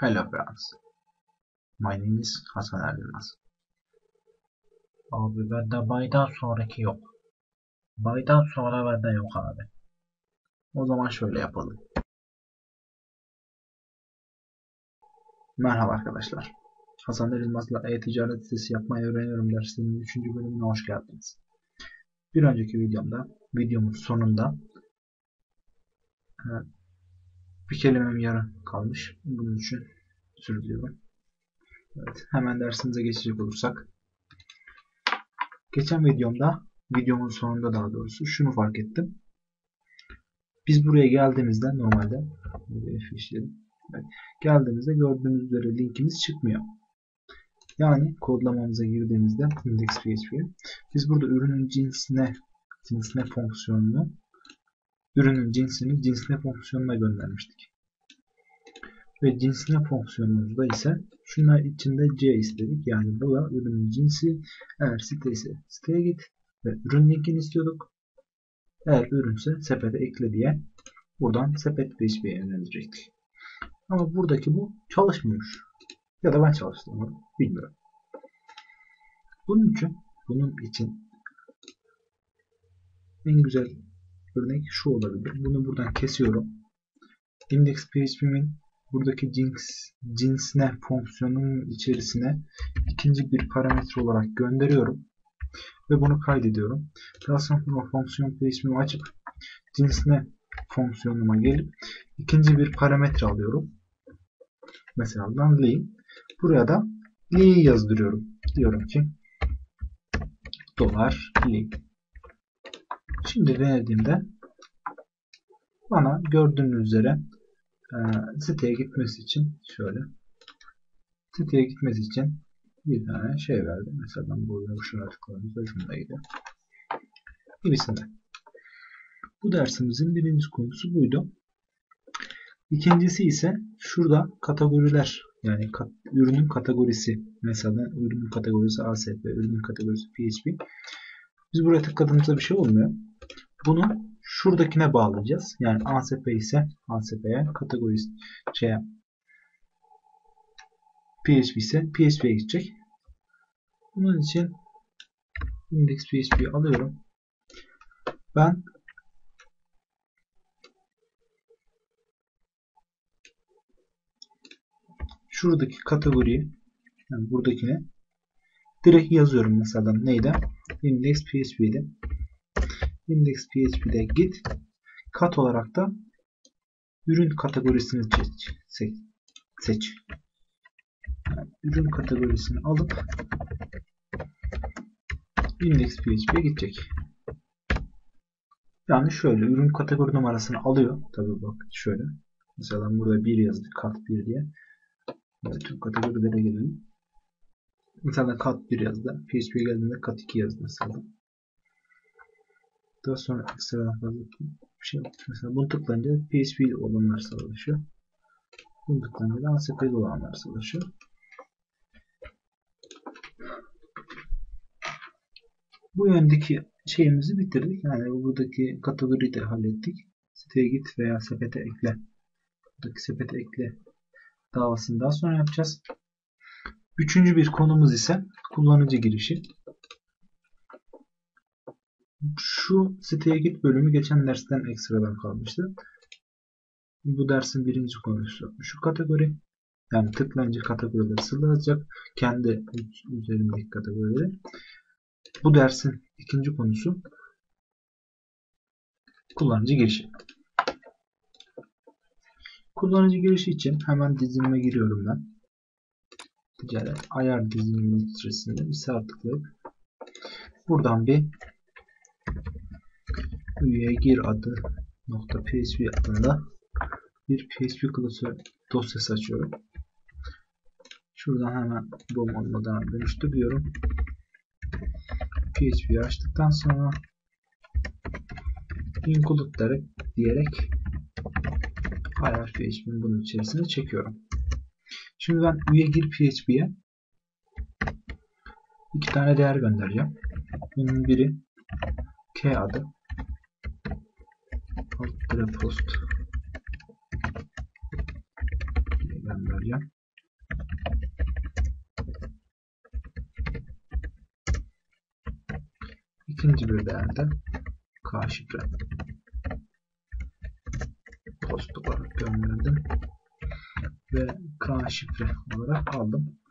Hello friends. My name is Hasan Erbilmez. Abi bende baydan sonraki yok. Baydan sonra bende yok abi. O zaman şöyle yapalım. Merhaba arkadaşlar. Hasan Erilmaz'la e-ticaret sitesi yapmayı öğreniyorum dersinin 3. bölümüne hoş geldiniz. Bir önceki videomda, videomun sonunda e, bir kelimem yarım kalmış. Bunun için özür diliyorum. Evet, hemen dersimize geçecek olursak. Geçen videomda, videomun sonunda daha doğrusu şunu fark ettim. Biz buraya geldiğimizde normalde evet, geldiğimizde gördüğünüz üzere linkimiz çıkmıyor. Yani kodlamamıza girdiğimizde index.php'ye biz burada ürünün cinsine cinsine fonksiyonunu ürünün cinsini cinsine fonksiyonuna göndermiştik. Ve cinsine fonksiyonumuzda ise şunlar içinde C istedik. Yani bu da ürünün cinsi. Eğer site ise siteye git ve ürün linkini istiyorduk. Eğer ürünse sepete ekle diye buradan sepet PHP'ye yönlendirecektik. Ama buradaki bu çalışmıyormuş. Ya da ben çalıştırmadım. Bilmiyorum. Bunun için bunun için en güzel örnek şu olabilir. Bunu buradan kesiyorum. Index PHP'min buradaki cins, cinsine fonksiyonun içerisine ikinci bir parametre olarak gönderiyorum. Ve bunu kaydediyorum. Daha sonra fonksiyon PHP'mi açıp cinsine fonksiyonuma gelip ikinci bir parametre alıyorum. Mesela buradan li. Buraya da li'yi yazdırıyorum. Diyorum ki dolar li. Şimdi denediğimde bana gördüğünüz üzere e, siteye gitmesi için şöyle siteye gitmesi için bir tane şey verdi. Mesela ben burada şuna tıkladığımda şundaydı. Gibisinde. Bu dersimizin birinci konusu buydu. İkincisi ise şurada kategoriler yani kat, ürünün kategorisi mesela ürünün kategorisi ASP, ürünün kategorisi PHP. Biz buraya tıkladığımızda bir şey olmuyor. Bunu şuradakine bağlayacağız. Yani ASP ise ASP'ye kategorisi şeye PHP ise PHP'ye gidecek. Bunun için index PHP'yi alıyorum. Ben şuradaki kategoriyi yani buradakine direkt yazıyorum mesela neydi? Index PHP'de. Index PHP'de git kat olarak da ürün kategorisini seç. seç. Yani ürün kategorisini alıp index PHP'ye gidecek. Yani şöyle ürün kategori numarasını alıyor. Tabii bak şöyle. Mesela burada 1 yazdı kat 1 diye. Böyle tüm kategorilere gelelim. Mesela kat 1 yazdı. PHP geldiğinde kat 2 yazdı mesela. Daha sonra ekstradan fazla bir şey yok. Mesela bunu tıklayınca PHP olanlar sağlaşıyor. Bunu tıklayınca da ASP'li olanlar sağlaşıyor. Bu yöndeki şeyimizi bitirdik. Yani buradaki kategoriyi de hallettik. Siteye git veya sepete ekle. Buradaki sepete ekle davasını daha sonra yapacağız. Üçüncü bir konumuz ise kullanıcı girişi. Şu siteye git bölümü geçen dersten ekstradan kalmıştı. Bu dersin birinci konusu şu kategori. Yani tıklayınca kategorileri sırlanacak. Kendi üzerindeki kategorileri. Bu dersin ikinci konusu kullanıcı girişi. Kullanıcı girişi için hemen dizilime giriyorum ben. Ticaret ayar dizilimi içerisinde bir sağ tıklayıp buradan bir üye gir adı nokta php adında bir php klasör dosyası açıyorum. Şuradan hemen bom olmadan dönüştürüyorum. PHP'yi açtıktan sonra include diyerek ayar PHP'nin bunun içerisine çekiyorum. Şimdi ben üye gir PHP'ye iki tane değer göndereceğim. Bunun biri K adı alt post göndereceğim. İkinci bir değerde K şifre post olarak gönderdim ve K şifre olarak aldım.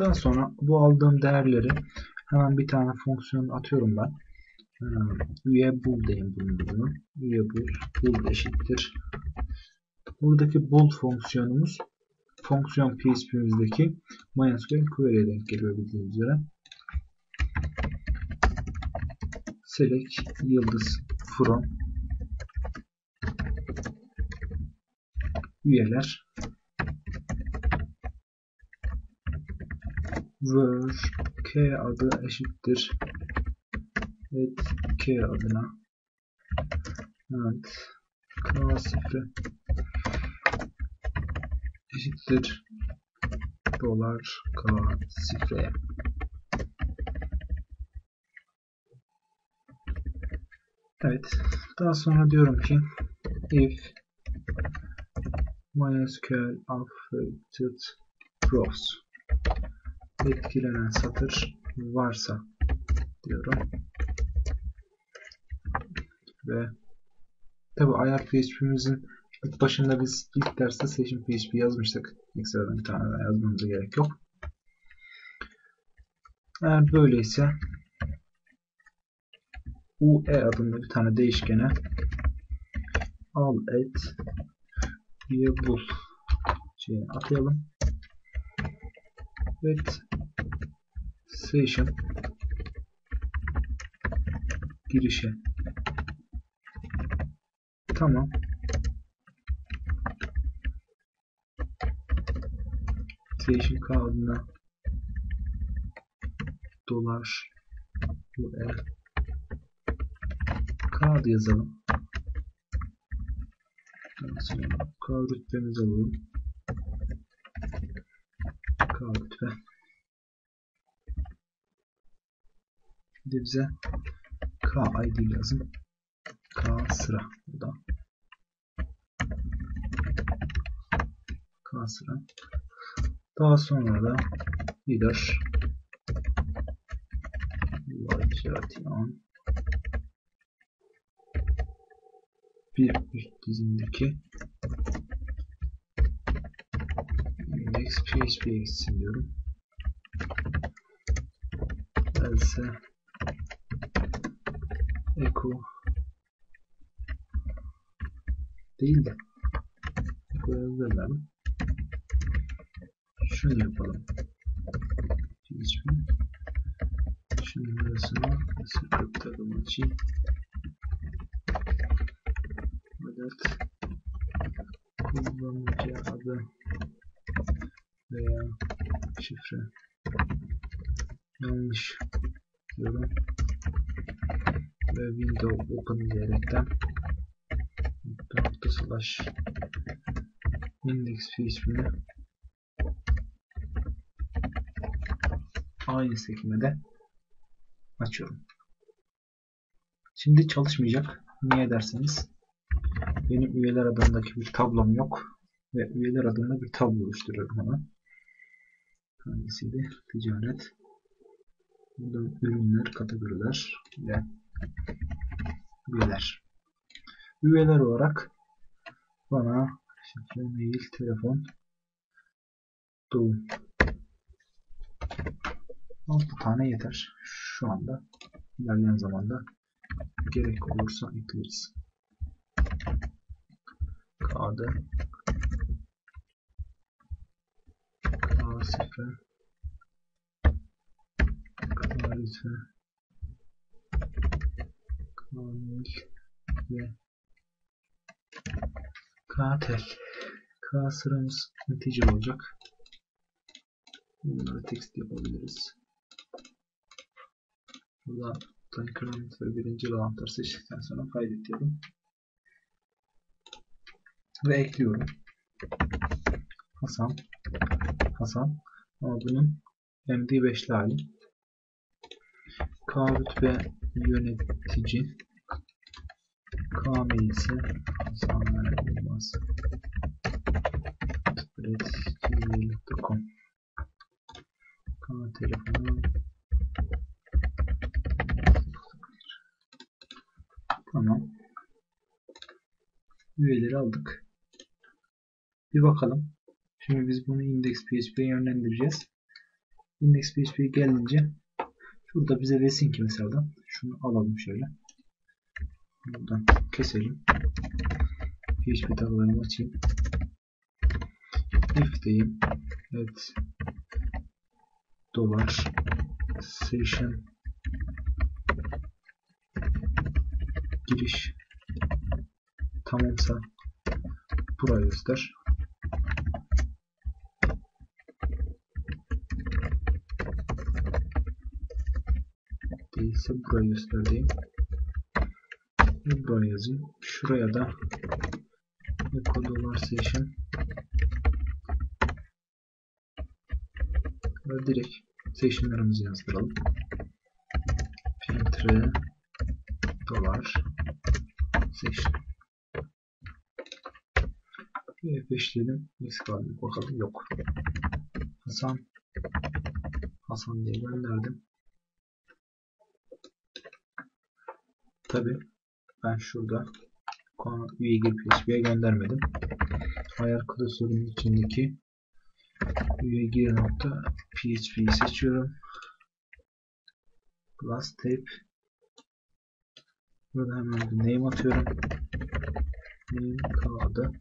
Daha sonra bu aldığım değerleri hemen bir tane fonksiyon atıyorum ben. Ee, üye bul diyeyim bunun adına. Üye bul, bul eşittir. Buradaki bul fonksiyonumuz fonksiyon PHP'mizdeki MySQL query'e denk geliyor bildiğiniz üzere. Select yıldız from üyeler var. K adı eşittir. Et k adına. Evet. K sıfırı eşittir. Dolar k sıfıraya evet. Daha sonra diyorum ki if MySQL affected rows etkilenen satır varsa diyorum. Ve tabi ayar PHP'mizin ilk başında biz ilk derste session PHP yazmıştık. Ekstradan bir tane daha yazmamıza gerek yok. Eğer böyleyse UE adında bir tane değişkene al et diye bul şeyini atayalım. Evet session girişe. Tamam. Session kağıdına dolar UR kağıdı yazalım. Sonra kağıt rütbemizi alalım kağıt rütbe Bir de bize K ID lazım. K sıra burada. K sıra. Daha sonra da header Vajration bir üst dizimdeki index php'ye gitsin diyorum. Else echo değil de echo yazarlarım. Şunu yapalım. PHP şunun arasına script takım açayım. Adet kullanıcı adı veya şifre yanlış diyorum ve window open diyerekten nokta slash index php'ni aynı sekmede açıyorum. Şimdi çalışmayacak. Niye derseniz benim üyeler adındaki bir tablom yok ve üyeler adında bir tablo oluşturuyorum hemen. Hangisiydi? Ticaret. Burada ürünler, kategoriler ve üyeler. Üyeler olarak bana şifre, mail, telefon, doğum. 6 tane yeter. Şu anda ilerleyen zamanda gerek olursa ekleriz. Kasife Kalife Kamil ve Katel K sıramız integer olacak. Bunları text yapabiliriz. Burada tanıklarımız ve birinci bağlantıları seçtikten sonra kaydet diyelim. Ve ekliyorum. Hasan Hasan ama bunun MD5'li hali. K rütbe yönetici Kamil ise Hasan Yılmaz gmail.com Kaan telefonu Tamam. Üyeleri aldık. Bir bakalım. Şimdi biz bunu index.php'ye yönlendireceğiz. Index.php gelince şurada bize desin ki mesela şunu alalım şöyle. Buradan keselim. PHP taglarımı açayım. If diyeyim. Evet. Dolar. Session. Giriş. Tamamsa burayı göster. Değilse burayı göster diyeyim. Buraya yazayım. Şuraya da echo dollar session ve direkt session'larımızı yazdıralım. Filtre dolar session F5 Eksik var? Bakalım yok. Hasan Hasan diye gönderdim. Tabi ben şurada konu üye girip PHP'ye göndermedim. Ayar klasörünün içindeki üye gir nokta PHP'yi seçiyorum. Plus tape Burada hemen bir name atıyorum. Name kağıdı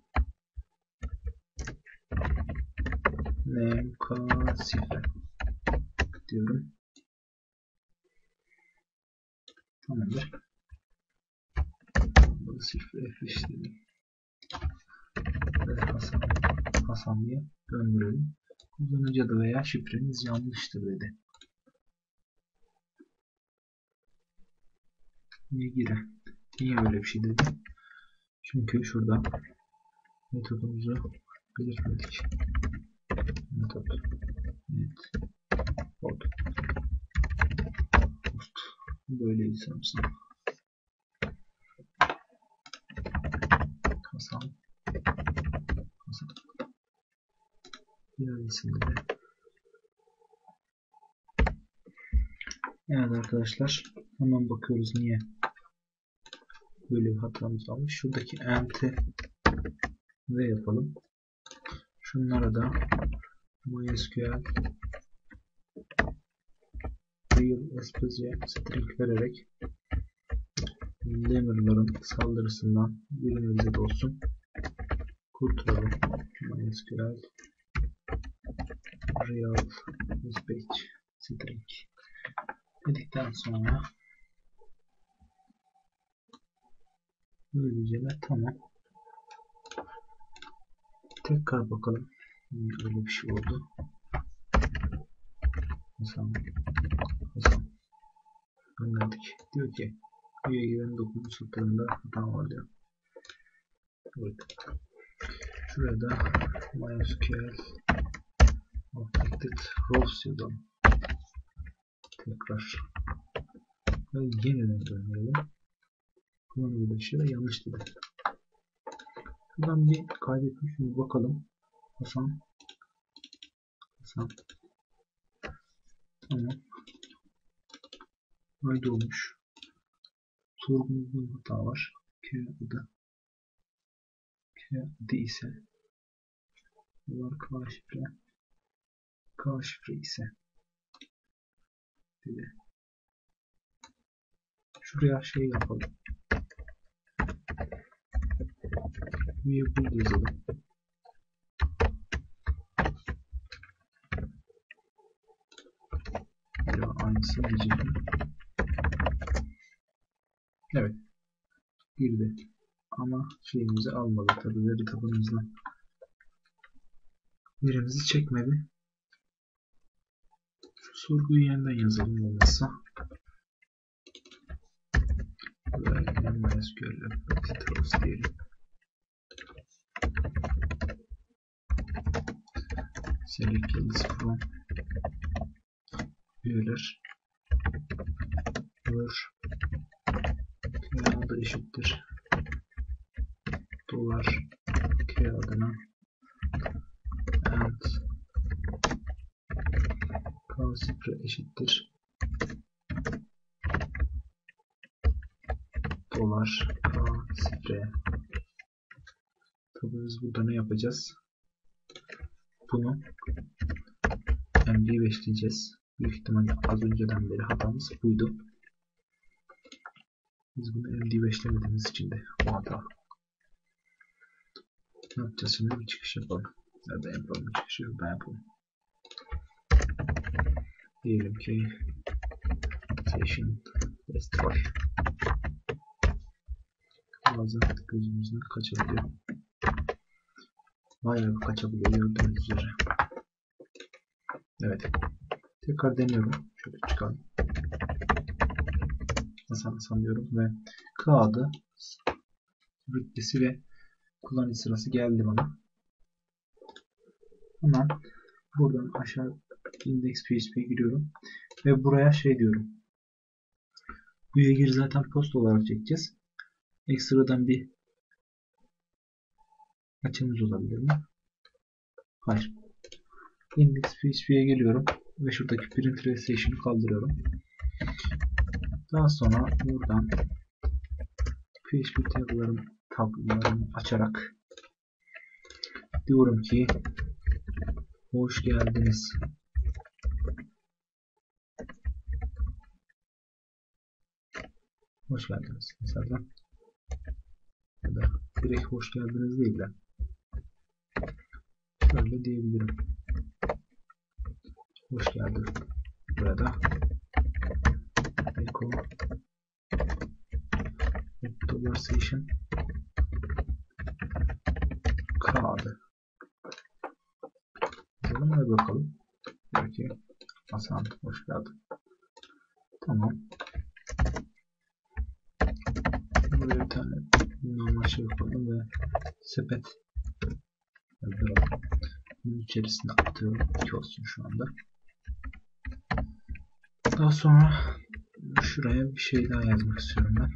name kağıt şifre diyorum. Tamamdır. Şifre F5 Ve Hasan, Hasan diye gönderelim. Kullanıcı adı veya şifreniz yanlıştır dedi. Niye gire? Niye böyle bir şey dedi? Çünkü şurada metodumuzu belirtmedik. Metot net pod post böyleydi sanırsam. Hasan Diğer isimde de Evet arkadaşlar hemen bakıyoruz niye böyle bir hatamız olmuş. Şuradaki enti ve yapalım. Şunlara da MySQL real SPC string vererek Demirler'ın saldırısından bir nebze olsun kurtulalım. MySQL real SPC string dedikten sonra böylece tamam. Tekrar bakalım. Öyle bir şey oldu. Hasan. Hasan. Gönderdik diyor ki üye giren 9. satırında hata var diyor evet. şuraya da MySQL affected rows yazalım. Tekrar. Ve yeniden dönelim. Kullanıcı dışı ve yanlış dedi şuradan bir kaydetmiş mi bakalım. Hasan. Hasan. Tamam. Böyle olmuş sorgumuzda hata var. K adı adı ise var K şifre K şifre ise dedi şuraya şey yapalım. Üye bul yazalım. Ya aynısı diyeceğim. Evet. Girdi şeyimizi almadı tabi veri tabanımızdan verimizi çekmedi. Şu sorguyu yeniden yazalım olmazsa. Ve MySQL Titros diyelim select yıldız from. Üyeler were da eşittir dolar kağıdına. And kalsifre eşittir. Dolar kalsifre tabi biz burada ne yapacağız? Bunu MD5 büyük ihtimalle az önceden beri hatamız buydu. Biz bunu MD5'lemediğimiz için de o hata şimdi bir çıkış yapalım. Nerede yapalım bir çıkışı ben yapalım. Diyelim ki session destroy bazen gözümüzden kaçabiliyor. Bayağı bir kaçabiliyor gördüğünüz üzere. Evet. Tekrar deniyorum. Şöyle çıkalım. Hasan Hasan ve kağıdı rütbesi ve kullanıcı sırası geldi bana hemen buradan aşağı index php'ye giriyorum ve buraya şey diyorum bu gir zaten post olarak çekeceğiz ekstradan bir açımız olabilir mi? Hayır. Index PHP'ye geliyorum ve şuradaki print registration'ı kaldırıyorum. Daha sonra buradan PHP tablarım tablarımı açarak diyorum ki hoş geldiniz. Hoş geldiniz. Mesela ya da direkt hoş geldiniz değil de şöyle diyebilirim. Hoş geldin. Burada echo conversation kağıdı. Yazalım ve bakalım. Peki. Hasan hoş geldin. Tamam. Buraya bir tane normal şey yapalım ve sepet yazalım. Bunun içerisine atıyorum. 2 olsun şu anda. Daha sonra şuraya bir şey daha yazmak istiyorum ben.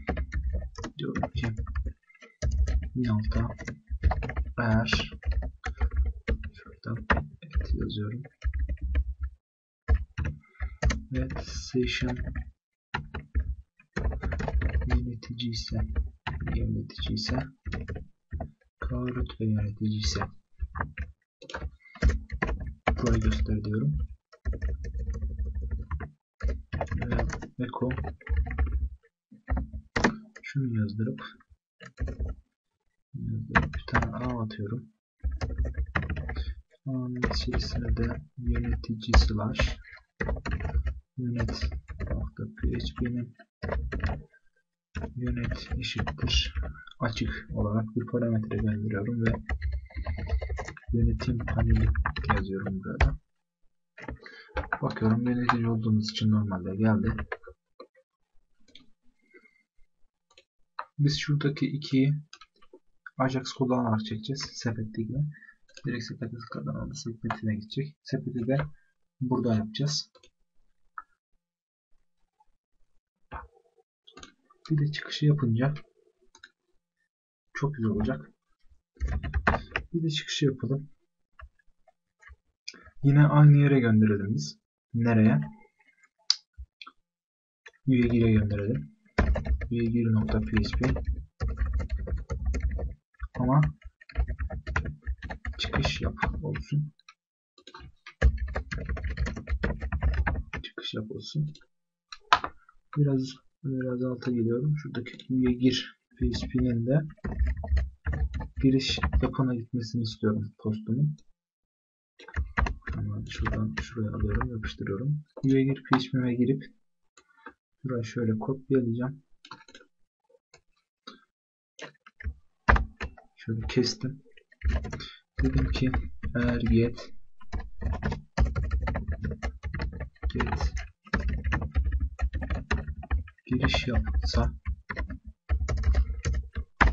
Diyorum ki Yalta eğer yazıyorum. Ve session yönetici ise yönetici ise rütbe yönetici ise burayı göster diyorum. Ve echo şunu yazdırıp yazdırıp bir tane A atıyorum. İçerisine de yönetici slash yönet nokta php'nin yönet eşittir açık olarak bir parametre gönderiyorum ve yönetim paneli yazıyorum burada. Bakıyorum yönetici olduğumuz için normalde geldi. Biz şuradaki iki Ajax kullanarak çekeceğiz. Sepette gibi. Direkt sepete tıkladan orada sepetine gidecek. Sepeti de burada yapacağız. Bir de çıkışı yapınca çok güzel olacak. Bir de çıkışı yapalım. Yine aynı yere gönderelim biz. Nereye? UEGIR'e gönderelim. UEGIR.php Ama çıkış yap olsun. Çıkış yap olsun. Biraz biraz alta geliyorum. Şuradaki UEGIR PHP'nin de giriş yapana gitmesini istiyorum postumun. Hemen şuradan şuraya alıyorum, yapıştırıyorum. UEGIR PHP'me girip Burayı şöyle kopyalayacağım. Şöyle kestim. Dedim ki eğer get get giriş yapsa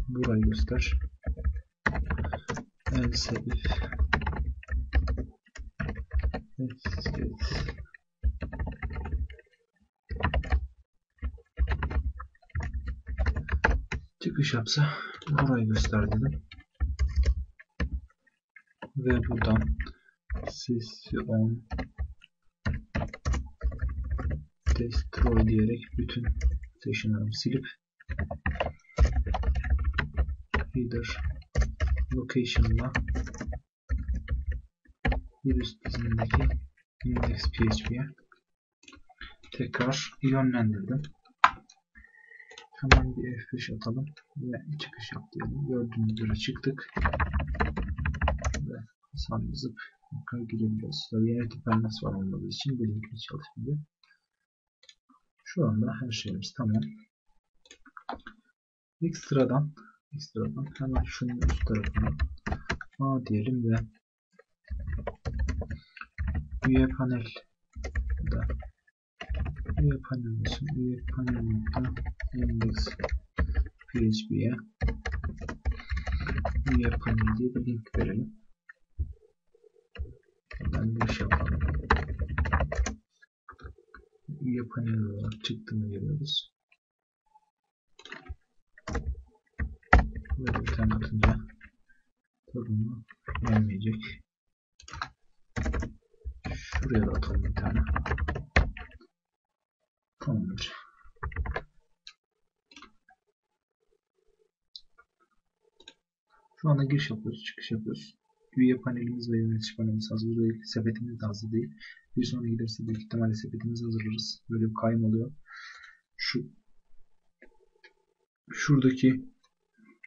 burayı göster. Else if get çıkış yapsa burayı göster dedim. Ve buradan session destroy diyerek bütün session'larımı silip header location'la virüs dizimindeki index.php'ye tekrar yönlendirdim. Hemen bir F5 atalım ve çıkış yap diyelim. Gördüğünüz üzere çıktık. Sağ zıp yukarı. Tabii yönetim panelimiz var olmadığı için bu linkimiz çalışmıyor. Şu anda her şeyimiz tamam. Ekstradan ekstradan hemen şunun üst tarafına A diyelim ve üye panel da üye panel olsun. Üye panel nokta index php'ye üye panel diye bir link verelim. Ben bir şey yapalım. Olarak çıktığını görüyoruz. Böyle bir tane atınca tabii gelmeyecek. Şuraya da atalım bir tane. Tamamdır. Şu anda giriş yapıyoruz, çıkış yapıyoruz. Üye panelimiz ve yönetici panelimiz hazır değil. Sepetimiz de hazır değil. Bir sonra giderse büyük ihtimalle sepetimizi hazırlarız. Böyle bir kayım oluyor. Şu şuradaki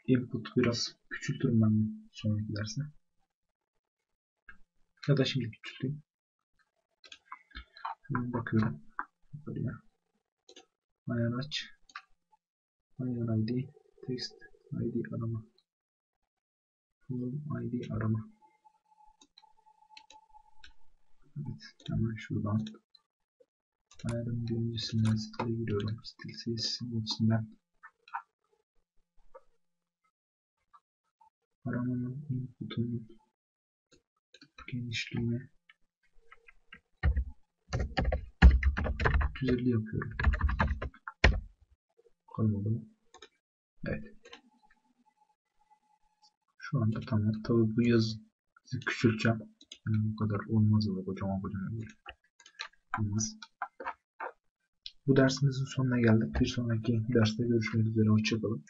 input biraz küçültürüm ben sonraki derse. Ya da şimdi küçülteyim. Hemen bakıyorum. Buraya. Ayar aç. Ayar ID. Text ID arama. Form ID arama. Evet. Hemen şuradan. Ayarın birincisinden stile giriyorum. Stil sayısının içinden. Aramanın inputunun genişliğine 350 yapıyorum. Oldu mu? Evet. Şu anda tamam. Tabi bu yazı küçülteceğim. Yani bu kadar olmaz ama kocaman kocaman değil. Olmaz. Bu dersimizin sonuna geldik. Bir sonraki derste görüşmek üzere. Hoşçakalın.